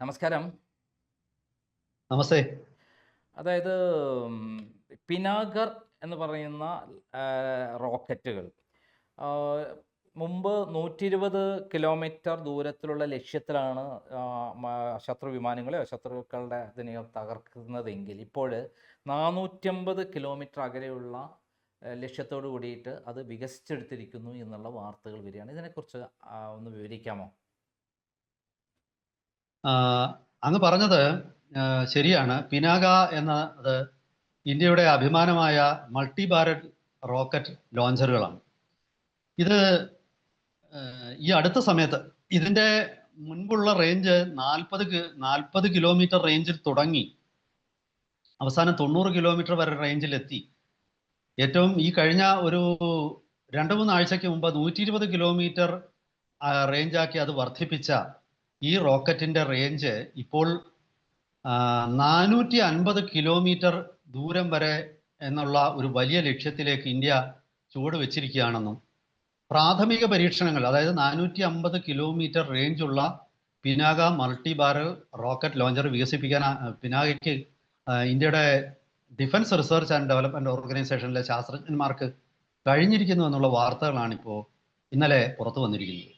നമസ്കാരം. നമസ്തേ. അതായത് പിനാഗർ പിനാകർ എന്ന് പറയുന്ന റോക്കറ്റുകൾ മുമ്പ് മുമ്പ് 120 കിലോമീറ്റർ ദൂരത്തിലുള്ള ലക്ഷ്യത്തിലാണ് മ ശത്രു വിമാനങ്ങളെയോ ശത്രുക്കളുടെ ഇതിനെയോ തകർക്കുന്നതെങ്കിൽ ഇപ്പോൾ 450 കിലോമീറ്റർ അകലെയുള്ള ലക്ഷ്യത്തോടു ലക്ഷ്യത്തോട് കൂടിയിട്ട് അത് വികസിച്ചെടുത്തിരിക്കുന്നു എന്നുള്ള വാർത്തകൾ വരികയാണ്. ഇതിനെക്കുറിച്ച് ഒന്ന് വിവരിക്കാമോ? അങ്ങ് പറഞ്ഞത് ശരിയാണ്. പിനാക എന്നത് ഇന്ത്യയുടെ അഭിമാനമായ മൾട്ടി ബാരൽ റോക്കറ്റ് ലോഞ്ചറുകളാണ്. ഇത് ഈ അടുത്ത സമയത്ത് ഇതിന്റെ മുൻപുള്ള റേഞ്ച് 40 കി 40 കിലോമീറ്റർ റേഞ്ചിൽ തുടങ്ങി അവസാനം 90 കിലോമീറ്റർ വരെ റേഞ്ചിലെത്തി. ഏറ്റവും ഈ കഴിഞ്ഞ ഒരു 2, 3 ആഴ്ചയ്ക്ക് മുമ്പ് 120 കിലോമീറ്റർ ആഹ്, റേഞ്ചാക്കി അത് വർദ്ധിപ്പിച്ച ഈ റോക്കറ്റിന്റെ റേഞ്ച് ഇപ്പോൾ നാനൂറ്റി അൻപത് കിലോമീറ്റർ ദൂരം വരെ എന്നുള്ള ഒരു വലിയ ലക്ഷ്യത്തിലേക്ക് ഇന്ത്യ ചുവട് വെച്ചിരിക്കുകയാണെന്നും പ്രാഥമിക പരീക്ഷണങ്ങൾ അതായത് 450 kilometre റേഞ്ചുള്ള Pinaka multi barrel rocket launcher വികസിപ്പിക്കാൻ പിനാകയ്ക്ക് ഇന്ത്യയുടെ ഡിഫൻസ് റിസർച്ച് ആൻഡ് ഡെവലപ്മെന്റ് ഓർഗനൈസേഷനിലെ ശാസ്ത്രജ്ഞന്മാർക്ക് കഴിഞ്ഞിരിക്കുന്നു എന്നുള്ള വാർത്തകളാണ് ഇപ്പോൾ ഇന്നലെ പുറത്തു വന്നിരിക്കുന്നത്.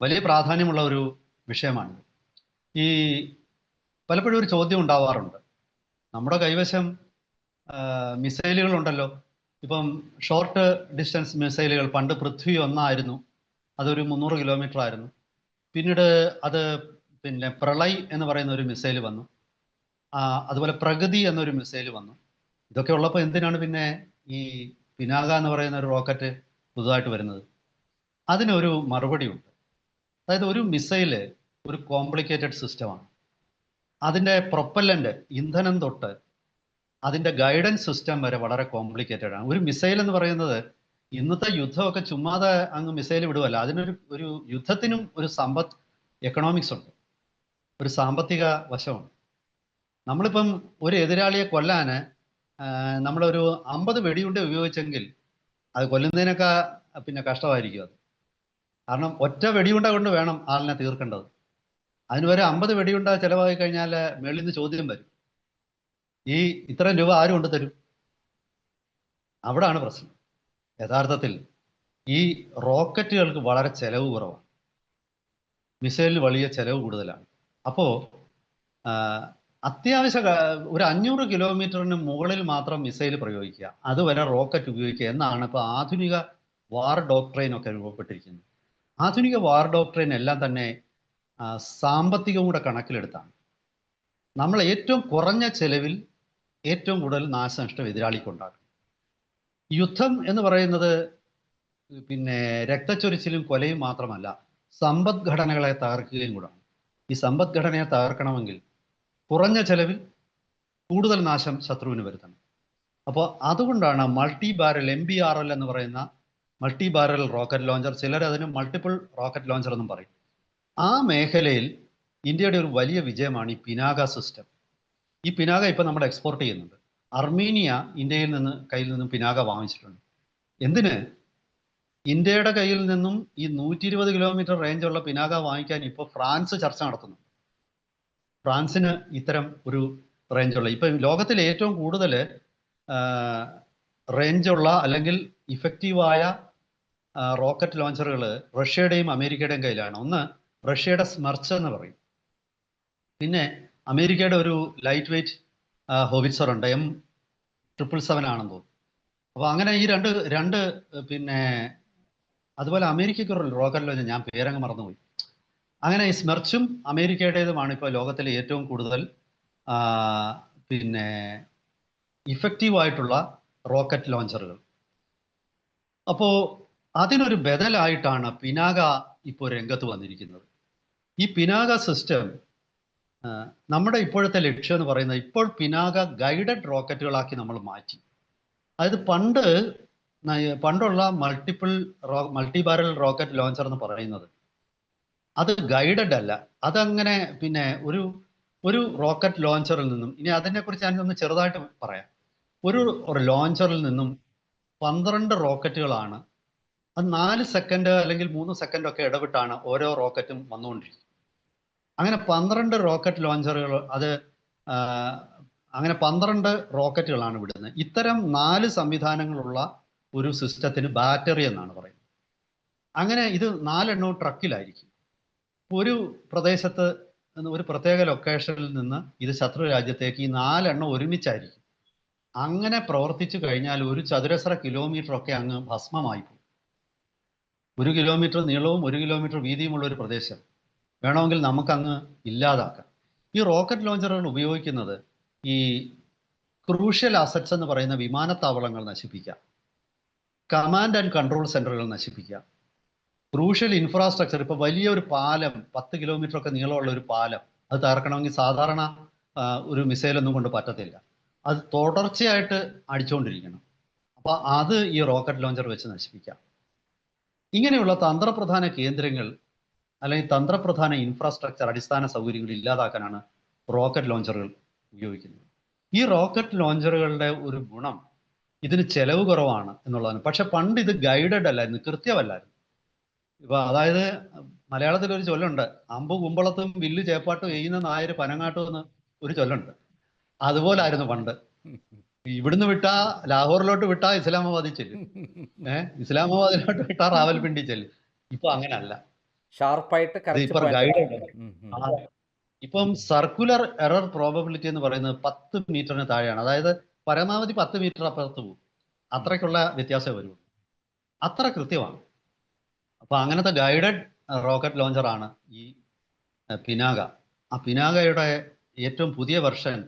വലിയ പ്രാധാന്യമുള്ള ഒരു വിഷയമാണ്. ഈ പലപ്പോഴും ഒരു ചോദ്യം ഉണ്ടാവാറുണ്ട്. നമ്മുടെ കൈവശം മിസൈലുകൾ ഉണ്ടല്ലോ. ഇപ്പം ഷോർട്ട് ഡിസ്റ്റൻസ് മിസൈലുകൾ പണ്ട് പൃഥ്വി ഒന്നായിരുന്നു. അതൊരു 300 കിലോമീറ്റർ ആയിരുന്നു. പിന്നീട് അത് പിന്നെ പ്രളയ് എന്ന് പറയുന്ന ഒരു മിസൈൽ വന്നു. അതുപോലെ പ്രഗതി എന്നൊരു മിസൈൽ വന്നു. ഇതൊക്കെ ഉള്ളപ്പോൾ എന്തിനാണ് പിന്നെ ഈ പിനാക എന്ന് പറയുന്ന ഒരു റോക്കറ്റ് പുതുതായിട്ട് വരുന്നത്? അതിനൊരു മറുപടിയുണ്ട്. അതായത് ഒരു മിസൈൽ ഒരു കോംപ്ലിക്കേറ്റഡ് സിസ്റ്റമാണ്. അതിന്റെ പ്രൊപ്പല്ലന്റ് ഇന്ധനം തൊട്ട് അതിന്റെ ഗൈഡൻസ് സിസ്റ്റം വരെ വളരെ കോംപ്ലിക്കേറ്റഡ് ആണ്. ഒരു മിസൈൽ എന്ന് പറയുന്നത് ഇന്നത്തെ യുദ്ധമൊക്കെ ചുമ്മാതെ അങ്ങ് മിസൈൽ വിടുവല്ല. അതിനൊരു ഒരു യുദ്ധത്തിനും ഒരു സമ്പത്ത് എക്കണോമിക്സ് ഉണ്ട്. ഒരു സാമ്പത്തിക വശമുണ്ട്. നമ്മളിപ്പം ഒരു എതിരാളിയെ കൊല്ലാന് ആഹ്, നമ്മളൊരു 50 വെടിയുണ്ട ഉപയോഗിച്ചെങ്കിൽ അത് കൊല്ലുന്നതിനൊക്കെ പിന്നെ കഷ്ടമായിരിക്കും അത്. കാരണം ഒറ്റ വെടിയുണ്ട കൊണ്ട് വേണം ആളിനെ തീർക്കേണ്ടത്. അതിന് വരെ അമ്പത് വെടിയുണ്ട ചെലവായി കഴിഞ്ഞാൽ മേളിൽ നിന്ന് ചോദ്യം വരും. ഈ ഇത്രയും രൂപ ആരും കൊണ്ട് തരും? അവിടാണ് പ്രശ്നം. യഥാർത്ഥത്തിൽ ഈ റോക്കറ്റുകൾക്ക് വളരെ ചെലവ് കുറവാണ്. മിസൈലിന് വലിയ ചെലവ് കൂടുതലാണ്. അപ്പോ ആഹ്, അത്യാവശ്യ ഒരു 500 കിലോമീറ്ററിന് മുകളിൽ മാത്രം മിസൈൽ പ്രയോഗിക്കുക. അതുവരെ റോക്കറ്റ് ഉപയോഗിക്കുക എന്നാണ് ഇപ്പോൾ ആധുനിക വാർ ഡോക്ട്രൈൻ ഒക്കെ രൂപപ്പെട്ടിരിക്കുന്നത്. ആധുനിക വാർ ഡോക്ടറിൻ എല്ലാം തന്നെ സാമ്പത്തികം കൂടെ കണക്കിലെടുത്താണ്. നമ്മൾ ഏറ്റവും കുറഞ്ഞ ചെലവിൽ ഏറ്റവും കൂടുതൽ നാശനഷ്ടം എതിരാളിക്കുണ്ടാകും യുദ്ധം എന്ന് പറയുന്നത് പിന്നെ രക്തച്ചൊരിച്ചിലും കൊലയും മാത്രമല്ല സമ്പദ്ഘടനകളെ തകർക്കുകയും കൂടാണ്. ഈ സമ്പദ്ഘടനയെ തകർക്കണമെങ്കിൽ കുറഞ്ഞ ചെലവിൽ കൂടുതൽ നാശം ശത്രുവിന് വരുത്തണം. അപ്പോൾ അതുകൊണ്ടാണ് multi barrel M B R L എന്ന് പറയുന്ന മൾട്ടി ബാരൽ റോക്കറ്റ് ലോഞ്ചർ ചിലർ അതിന് മൾട്ടിപ്പിൾ റോക്കറ്റ് ലോഞ്ചർ എന്നും പറയും. ആ മേഖലയിൽ ഇന്ത്യയുടെ ഒരു വലിയ വിജയമാണ് ഈ പിനാക സിസ്റ്റം. ഈ പിനാക ഇപ്പം നമ്മൾ എക്സ്പോർട്ട് ചെയ്യുന്നുണ്ട്. അർമീനിയ ഇന്ത്യയിൽ നിന്ന് കയ്യിൽ നിന്നും പിനാക വാങ്ങിച്ചിട്ടുണ്ട്. എന്തിന്? ഇന്ത്യയുടെ കയ്യിൽ നിന്നും ഈ 120 കിലോമീറ്റർ റേഞ്ചുള്ള പിനാക വാങ്ങിക്കാൻ ഇപ്പോൾ ഫ്രാൻസ് ചർച്ച നടത്തുന്നു. ഫ്രാൻസിന് ഇത്തരം ഒരു റേഞ്ചുള്ള ഇപ്പം ലോകത്തിൽ ഏറ്റവും കൂടുതൽ റേഞ്ചുള്ള അല്ലെങ്കിൽ ഇഫക്റ്റീവായ റോക്കറ്റ് ലോഞ്ചറുകൾ റഷ്യയുടെയും അമേരിക്കയുടെയും കയ്യിലാണ്. ഒന്ന് റഷ്യയുടെ സ്മർച്ച് എന്ന് പറയും. പിന്നെ അമേരിക്കയുടെ ഒരു ലൈറ്റ് വെയ്റ്റ് ഹോബിസർ ഉണ്ട്. എം ട്രിപ്പിൾ സെവൻ ആണെന്ന് തോന്നുന്നു. അപ്പോൾ അങ്ങനെ ഈ രണ്ട് രണ്ട് പിന്നെ അതുപോലെ അമേരിക്കയ്ക്ക് ഒരു റോക്കറ്റ് ലോഞ്ചർ ഞാൻ പേരങ്ങ് മറന്നുപോയി. അങ്ങനെ ഈ സ്മെർച്ചും അമേരിക്കയുടേതുമാണ് ഇപ്പോൾ ലോകത്തിലെ ഏറ്റവും കൂടുതൽ പിന്നെ ഇഫക്റ്റീവ് ആയിട്ടുള്ള റോക്കറ്റ് ലോഞ്ചറുകൾ. അപ്പോൾ അതിനൊരു ബദലായിട്ടാണ് പിനാക ഇപ്പോൾ രംഗത്ത് വന്നിരിക്കുന്നത്. ഈ പിനാക സിസ്റ്റം നമ്മുടെ ഇപ്പോഴത്തെ ലക്ഷ്യം എന്ന് പറയുന്നത് ഇപ്പോൾ പിനാക ഗൈഡഡ് റോക്കറ്റുകളാക്കി നമ്മൾ മാറ്റി. അതായത് പണ്ട് പണ്ടുള്ള multiple raw multi barrel rocket launcher എന്ന് പറയുന്നത് അത് ഗൈഡഡ് അല്ല. അതങ്ങനെ പിന്നെ ഒരു ഒരു റോക്കറ്റ് ലോഞ്ചറിൽ നിന്നും ഇനി അതിനെക്കുറിച്ച് ഞാനൊന്ന് ചെറുതായിട്ട് പറയാം. ഒരു ലോഞ്ചറിൽ നിന്നും 12 റോക്കറ്റുകളാണ്. അത് നാല് സെക്കൻഡ് അല്ലെങ്കിൽ മൂന്ന് സെക്കൻഡ് ഒക്കെ ഇടവിട്ടാണ് ഓരോ റോക്കറ്റും വന്നുകൊണ്ടിരിക്കുന്നത്. അങ്ങനെ പന്ത്രണ്ട് റോക്കറ്റ് ലോഞ്ചറുകൾ അത് അങ്ങനെ പന്ത്രണ്ട് റോക്കറ്റുകളാണ് വിടുന്നത്. ഇത്തരം നാല് സംവിധാനങ്ങളുള്ള ഒരു സിസ്റ്റത്തിന് ബാറ്ററി എന്നാണ് പറയുന്നത്. അങ്ങനെ ഇത് നാലെണ്ണവും ട്രക്കിലായിരിക്കും. ഒരു പ്രദേശത്ത് ഒരു പ്രത്യേക ലൊക്കേഷനിൽ നിന്ന് ഇത് ശത്രു രാജ്യത്തേക്ക് ഈ നാലെണ്ണം ഒരുമിച്ചായിരിക്കും. അങ്ങനെ പ്രവർത്തിച്ചു കഴിഞ്ഞാൽ ഒരു ചതുരശ്ര കിലോമീറ്റർ ഒക്കെ അങ്ങ് ഭസ്മമായി പോകും ഒരു കിലോമീറ്റർ നീളവും ഒരു കിലോമീറ്റർ വീതിയുമുള്ള ഒരു പ്രദേശം വേണമെങ്കിൽ നമുക്കങ്ങ് ഇല്ലാതാക്കാം. ഈ റോക്കറ്റ് ലോഞ്ചറുകൾ ഉപയോഗിക്കുന്നത് ഈ ക്രൂഷ്യൽ അസറ്റ്സ് എന്ന് പറയുന്ന വിമാനത്താവളങ്ങൾ നശിപ്പിക്കാം. കമാൻഡ് ആൻഡ് കൺട്രോൾ സെന്ററുകൾ നശിപ്പിക്കാം. ക്രൂഷ്യൽ ഇൻഫ്രാസ്ട്രക്ചർ ഇപ്പൊ വലിയ ഒരു പാലം പത്ത് കിലോമീറ്റർ ഒക്കെ നീളമുള്ള ഒരു പാലം അത് തകർക്കണമെങ്കിൽ സാധാരണ ഒരു മിസൈലൊന്നും കൊണ്ട് പറ്റത്തില്ല. അത് തുടർച്ചയായിട്ട് അടിച്ചുകൊണ്ടിരിക്കണം. അപ്പോൾ അത് ഈ റോക്കറ്റ് ലോഞ്ചർ വെച്ച് നശിപ്പിക്കാം. ഇങ്ങനെയുള്ള തന്ത്രപ്രധാന കേന്ദ്രങ്ങൾ അല്ലെങ്കിൽ തന്ത്രപ്രധാന ഇൻഫ്രാസ്ട്രക്ചർ അടിസ്ഥാന സൗകര്യങ്ങൾ ഇല്ലാതാക്കാനാണ് റോക്കറ്റ് ലോഞ്ചറുകൾ ഉപയോഗിക്കുന്നത്. ഈ റോക്കറ്റ് ലോഞ്ചറുകളുടെ ഒരു ഗുണം ഇതിന് ചെലവ് കുറവാണ് എന്നുള്ളതാണ്. പക്ഷെ പണ്ട് ഇത് ഗൈഡഡ് അല്ലായിരുന്നു കൃത്യമല്ലായിരുന്നു. ഇപ്പൊ അതായത് മലയാളത്തിൽ ഒരു ചൊല്ലുണ്ട് അമ്പ് കുമ്പളത്തും വില്ല് ചേപ്പാട്ടും എയ്യുന്ന നായര് പനങ്ങാട്ടും എന്ന് ഒരു ചൊല്ലുണ്ട്. അതുപോലായിരുന്നു പണ്ട്. ഇവിടുന്ന് വിട്ടാ ലാഹോറിലോട്ട് വിട്ടാ ഇസ്ലാമാബാദിൽ ചെല്ലും. ഏഹ് ഇസ്ലാമാബാദിലോട്ട് വിട്ടാ റാവൽപിണ്ടി ചെല്ലും. ഇപ്പൊ അങ്ങനല്ല. ഷാർപ്പായിട്ട് ഇപ്പൊ സർക്കുലർ എറർ പ്രോബബിലിറ്റി എന്ന് പറയുന്നത് പത്ത് മീറ്ററിന് താഴെയാണ്. അതായത് പരമാവധി പത്ത് മീറ്റർ അപ്പുറത്ത് പോകും. അത്രയ്ക്കുള്ള വ്യത്യാസമേ വരുള്ളൂ അത്ര കൃത്യമാണ്. അപ്പൊ അങ്ങനത്തെ ഗൈഡഡ് റോക്കറ്റ് ലോഞ്ചറാണ് ഈ പിനാക ആ പിനാകയുടെ ഏറ്റവും പുതിയ വെർഷൻ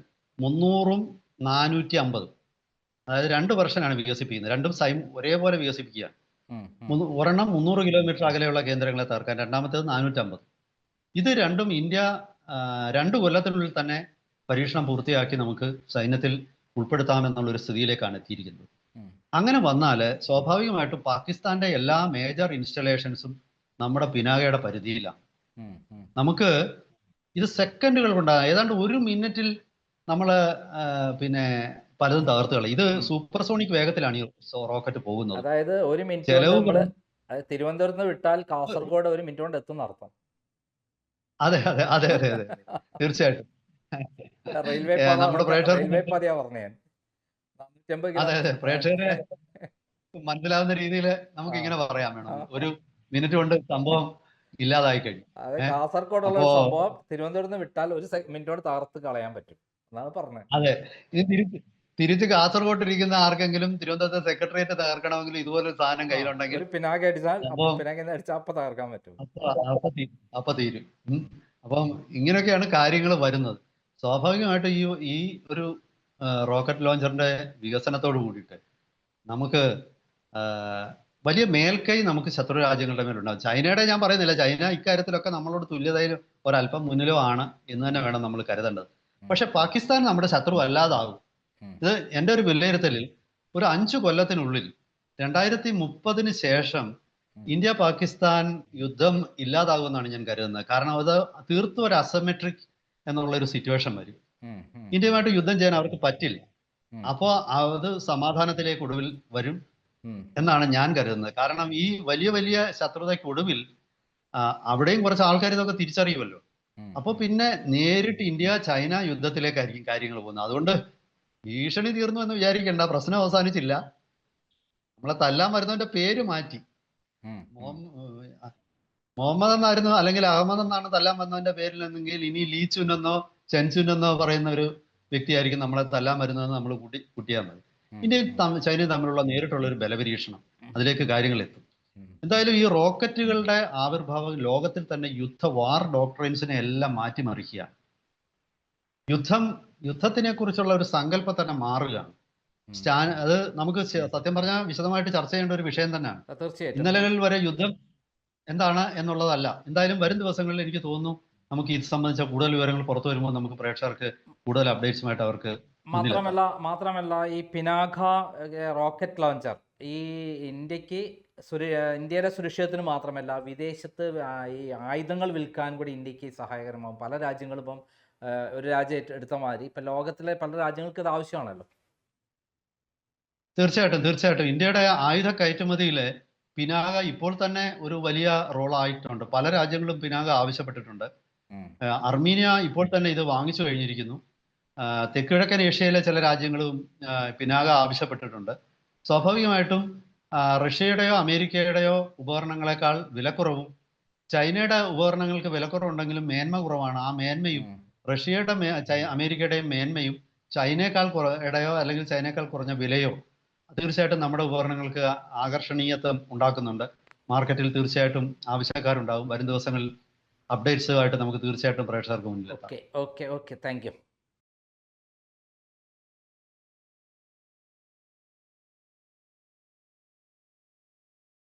മുന്നൂറും നാനൂറ്റി അമ്പതും അതായത് രണ്ട് വെർഷനാണ് വികസിപ്പിക്കുന്നത്. രണ്ടും സൈം ഒരേപോലെ വികസിപ്പിക്കുക. മുന്നു- ഒരെണ്ണം മുന്നൂറ് കിലോമീറ്റർ അകലെയുള്ള കേന്ദ്രങ്ങളെ തകർക്കാൻ രണ്ടാമത്തേത് നാനൂറ്റമ്പത് ഇത് രണ്ടും ഇന്ത്യ രണ്ട് കൊല്ലത്തിനുള്ളിൽ തന്നെ പരീക്ഷണം പൂർത്തിയാക്കി നമുക്ക് സൈന്യത്തിൽ ഉൾപ്പെടുത്താമെന്നുള്ള ഒരു സ്ഥിതിയിലേക്കാണ് എത്തിയിരിക്കുന്നത്. അങ്ങനെ വന്നാൽ സ്വാഭാവികമായിട്ടും പാകിസ്ഥാന്റെ എല്ലാ മേജർ ഇൻസ്റ്റലേഷൻസും നമ്മുടെ പിനാകയുടെ പരിധിയിലാണ്. നമുക്ക് ഇത് സെക്കൻഡുകൾ കൊണ്ട് ഏതാണ്ട് ഒരു മിനിറ്റിൽ നമ്മൾ പിന്നെ പലതും തകർത്ത് കളയും. ഇത് സൂപ്പർസോണിക് വേഗത്തിലാണ് ഈ റോക്കറ്റ് പോകുന്നത്. അതായത് ഒരു മിനിറ്റ് നമ്മൾ തിരുവനന്തപുരത്ത് വിട്ടാൽ കാസർഗോഡ് ഒരു മിനിറ്റ് കൊണ്ട് എത്തുന്ന അർത്ഥം അതെ അതെ അതെ അതെ അതെ. തീർച്ചയായിട്ടും. റെയിൽവേ നമ്മുടെ പ്രേക്ഷകർ റെയിൽവേ പാതയാ പറഞ്ഞേ നാനൂറ്റമ്പത് അതെ അതെ. പ്രേക്ഷകരെ മനസ്സിലാവുന്ന രീതിയിൽ നമുക്ക് ഇങ്ങനെ പറയാം വേണം. ഒരു മിനിറ്റ് കൊണ്ട് സംഭവം ഇല്ലാതായി കഴിഞ്ഞു. ഏ? കാസർഗോഡുള്ള സംഭവം തിരുവനന്തപുരത്ത് വിട്ടാൽ ഒരു മിനിറ്റ് കൊണ്ട് തകർത്ത് കളയാൻ പറ്റും. അതെ. ഇത് തിരിച്ച് തിരിച്ച് കാസർഗോട്ട് ഇരിക്കുന്ന ആർക്കെങ്കിലും തിരുവനന്തപുരത്തെ സെക്രട്ടേറിയറ്റ് തകർക്കണമെങ്കിൽ ഇതുപോലെ സാധനം കയ്യിലുണ്ടെങ്കിൽ ഒരു പിനാക അടിച്ചാൽ അപ്പൊ തകർക്കാൻ പറ്റും. അപ്പൊ തീരും. അപ്പം ഇങ്ങനെയൊക്കെയാണ് കാര്യങ്ങൾ വരുന്നത്. സ്വാഭാവികമായിട്ട് ഈ ഈ ഒരു റോക്കറ്റ് ലോഞ്ചറിന്റെ വികസനത്തോട് കൂടിയിട്ട് നമുക്ക് വലിയ മേൽക്കൈ നമുക്ക് ശത്രു രാജ്യങ്ങളുടെ മേലുണ്ടാകും ചൈനയുടെ ഞാൻ പറയുന്നില്ല. ചൈന ഇക്കാര്യത്തിലൊക്കെ നമ്മളോട് തുല്യതയിൽ ഒരല്പം മുന്നിലോ ആണ് എന്ന് തന്നെ വേണം നമ്മൾ കരുതേണ്ടത്. പക്ഷെ പാകിസ്ഥാൻ നമ്മുടെ ശത്രു അല്ലാതാകും. ഇത് എന്റെ ഒരു വിലയിരുത്തലിൽ ഒരു അഞ്ചു കൊല്ലത്തിനുള്ളിൽ രണ്ടായിരത്തി മുപ്പതിന് ശേഷം ഇന്ത്യ പാകിസ്ഥാൻ യുദ്ധം ഇല്ലാതാകുമെന്നാണ് ഞാൻ കരുതുന്നത്. കാരണം അത് തീർത്തും ഒരു അസമെട്രിക് എന്നുള്ള ഒരു സിറ്റുവേഷൻ വരും ഇന്ത്യയുമായിട്ട് യുദ്ധം ചെയ്യാൻ അവർക്ക് പറ്റില്ല. അപ്പോ അപ്പോൾ അത് സമാധാനത്തിലേക്ക് ഒടുവിൽ വരും എന്നാണ് ഞാൻ കരുതുന്നത്. കാരണം ഈ വലിയ വലിയ ശത്രുതയ്ക്ക് ഒടുവിൽ അവിടെയും കുറച്ച് ആൾക്കാർ ഇതൊക്കെ തിരിച്ചറിയുമല്ലോ. അപ്പൊ പിന്നെ നേരിട്ട് ഇന്ത്യ ചൈന യുദ്ധത്തിലേക്കായിരിക്കും കാര്യങ്ങൾ പോകുന്നത്. അതുകൊണ്ട് ഭീഷണി തീർന്നു എന്ന് വിചാരിക്കേണ്ട. പ്രശ്നം അവസാനിച്ചില്ല. നമ്മളെ തല്ലാൻ വരുന്നവന്റെ പേര് മാറ്റി. മുഹമ്മദ് എന്നായിരുന്നു അല്ലെങ്കിൽ അഹമ്മദ് എന്നാണ് തല്ലാൻ വന്നവന്റെ പേരിൽ നിന്നെങ്കിൽ ഇനി ലീ ചുനെന്നോ ചെൻചുനെന്നോ പറയുന്ന ഒരു വ്യക്തിയായിരിക്കും നമ്മളെ തല്ലാൻ വരുന്നതെന്ന് നമ്മൾ കൂട്ടി കൂട്ടിയാൽ മതി. ഇന്ത്യയും ചൈനയും തമ്മിലുള്ള നേരിട്ടുള്ള ഒരു ബലപരീക്ഷണം അതിലേക്ക് കാര്യങ്ങൾ എത്തും. എന്തായാലും ഈ റോക്കറ്റുകളുടെ ആവിർഭാവം ലോകത്തിൽ തന്നെ യുദ്ധ വാർ ഡോക്ട്രൈൻസിനെ എല്ലാം മാറ്റിമറിക്കുക യുദ്ധം യുദ്ധത്തിനെ കുറിച്ചുള്ള ഒരു സങ്കല്പം തന്നെ മാറുകയാണ്. സ്റ്റാൻ അത് നമുക്ക് സത്യം പറഞ്ഞാൽ വിശദമായിട്ട് ചർച്ച ചെയ്യേണ്ട ഒരു വിഷയം തന്നെയാണ്. തീർച്ചയായിട്ടും. ഇന്നലകളിൽ വരെ യുദ്ധം എന്താണ് എന്നുള്ളതല്ല. എന്തായാലും വരും ദിവസങ്ങളിൽ എനിക്ക് തോന്നുന്നു നമുക്ക് ഇത് സംബന്ധിച്ച കൂടുതൽ വിവരങ്ങൾ പുറത്തു വരുമ്പോൾ നമുക്ക് പ്രേക്ഷകർക്ക് കൂടുതൽ അപ്ഡേറ്റ്സുമായിട്ട് അവർക്ക് മാത്രമല്ല മാത്രമല്ല ഈ പിനാഖ റോക്കറ്റ് ലോഞ്ചർ ഈ ഇന്ത്യയ്ക്ക് സുര ഇന്ത്യയുടെ സുരക്ഷിതത്തിന് മാത്രമല്ല വിദേശത്ത് ഈ ആയുധങ്ങൾ വിൽക്കാൻ കൂടി ഇന്ത്യയ്ക്ക് സഹായകരമാകും പല രാജ്യങ്ങളും ഇപ്പം ഒരു രാജ്യം എടുത്ത മാതിരി. ഇപ്പം ലോകത്തിലെ പല രാജ്യങ്ങൾക്ക് ഇത് ആവശ്യമാണല്ലോ. തീർച്ചയായിട്ടും തീർച്ചയായിട്ടും. ഇന്ത്യയുടെ ആയുധ കയറ്റുമതിയിൽ പിനാക ഇപ്പോൾ തന്നെ ഒരു വലിയ റോൾ ആയിട്ടുണ്ട് പല രാജ്യങ്ങളും പിനാക ആവശ്യപ്പെട്ടിട്ടുണ്ട്. അർമീനിയ ഇപ്പോൾ തന്നെ ഇത് വാങ്ങിച്ചു കഴിഞ്ഞിരിക്കുന്നു. തെക്കുകിഴക്കൻ ഏഷ്യയിലെ ചില രാജ്യങ്ങളും പിനാക ആവശ്യപ്പെട്ടിട്ടുണ്ട്. സ്വാഭാവികമായിട്ടും റഷ്യയുടെയോ അമേരിക്കയുടെയോ ഉപകരണങ്ങളെക്കാൾ വിലക്കുറവും ചൈനയുടെ ഉപകരണങ്ങൾക്ക് വിലക്കുറവുണ്ടെങ്കിലും മേന്മ കുറവാണ്. ആ മേന്മയും. റഷ്യയുടെ അമേരിക്കയുടെയും മേന്മയും ചൈനയേക്കാൾ കുറ ഇടയോ അല്ലെങ്കിൽ ചൈനയേക്കാൾ കുറഞ്ഞ വിലയോ തീർച്ചയായിട്ടും നമ്മുടെ ഉപകരണങ്ങൾക്ക് ആകർഷണീയത്വം ഉണ്ടാക്കുന്നുണ്ട്. മാർക്കറ്റിൽ തീർച്ചയായിട്ടും ആവശ്യക്കാരുണ്ടാവും. വരും ദിവസങ്ങളിൽ അപ്ഡേറ്റ്സുമായിട്ട് നമുക്ക് തീർച്ചയായിട്ടും പ്രേക്ഷകർക്ക് മുന്നിലെത്താം. Okay okay okay. Thank you.